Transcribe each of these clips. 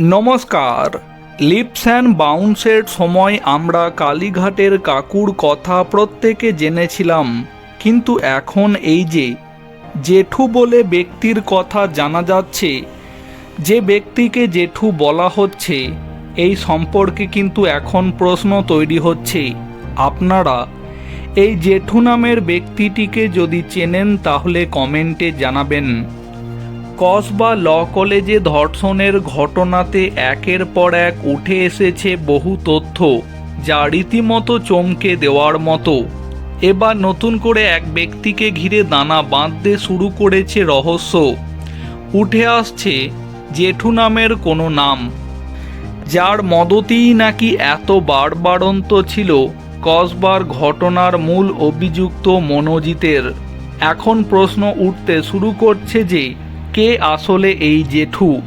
নমস্কার। Lips and বাউন্সের সময় আমরা কালীঘাটের কাকুর কথা প্রত্যেকে জেনেছিলাম। কিন্তু এখন এই যে, জেঠু বলে ব্যক্তির কথা জানা যাচ্ছে, যে ব্যক্তিকে জেঠু বলা হচ্ছে, এই সম্পর্কে কিন্তু এখন প্রশ্ন তৈরি হচ্ছে। আপনারা এই জেঠু নামের ব্যক্তিটিকে যদি চেনেন তাহলে কমেন্টে জানাবেন। কসবা ল কলেজে ধর্ষণের ঘটনাতে একের পর এক উঠে এসেছে বহু তথ্য, যা রীতিমতো চমকে দেওয়ার মতো। এবার নতুন করে এক ব্যক্তিকে ঘিরে দানা বাঁধতে শুরু করেছে রহস্য। উঠে আসছে জেঠু নামের কোনো নাম। যার মদতেই নাকি এত বাড়বাড়ন্ত ছিল, কসবার ঘটনার মূল অভিযুক্ত মনোজিতের। এখন প্রশ্ন উঠতে শুরু করছে যে কে আসলে এই জেঠু?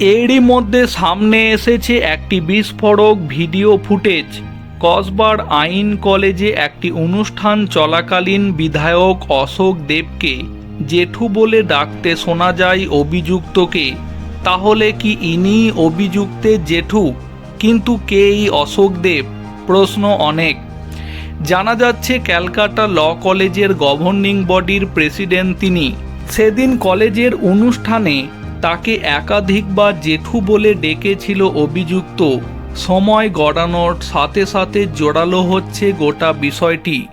এরই মধ্যে সামনে এসেছে একটি বিস্ফোরক ভিডিও ফুটেজ। কসবার আইন কলেজে একটি অনুষ্ঠান চলাকালীন বিধায়ক অশোক দেবকে জেঠু বলে ডাকতে শোনা যায় অভিযুক্তকে। তাহলে কি ইনি অভিযুক্তের জেঠু? কিন্তু কে এই অশোক দেব? প্রশ্ন অনেক। জানা যাচ্ছে ক্যালকাটা ল কলেজের গভর্নিং বডির প্রেসিডেন্ট তিনি। সেদিন কলেজের অনুষ্ঠানে তাকে একাধিকবার জেঠু বলে ডেকেছিল অভিযুক্ত। সময় গড়ানোর সাথে সাথে জোরালো হচ্ছে গোটা বিষয়টি।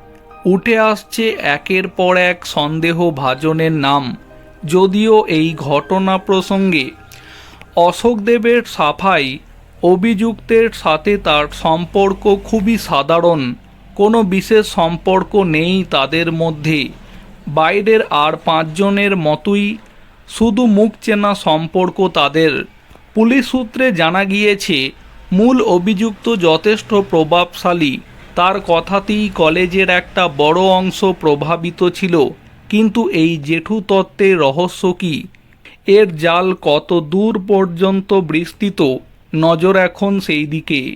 উঠে আসছে একের পর এক সন্দেহ ভাজনের নাম। যদিও এই ঘটনা প্রসঙ্গে অশোক দেবের সাফাই, অভিযুক্তের সাথে তার সম্পর্ক খুবই সাধারণ। কোনো বিশেষ সম্পর্ক নেই তাদের মধ্যে। বাইরের আর পাঁচজনের মতোই শুধু মুখ চেনা সম্পর্ক তাদের। পুলিশ সূত্রে জানা গিয়েছে, মূল অভিযুক্ত যথেষ্ট প্রভাবশালী। তার কথাতেই কলেজের একটা বড় অংশ প্রভাবিত ছিল। কিন্তু এই জেঠু তত্ত্বের রহস্য কী? এর জাল কত দূর পর্যন্ত বিস্তৃত? নজর এখন সেই দিকে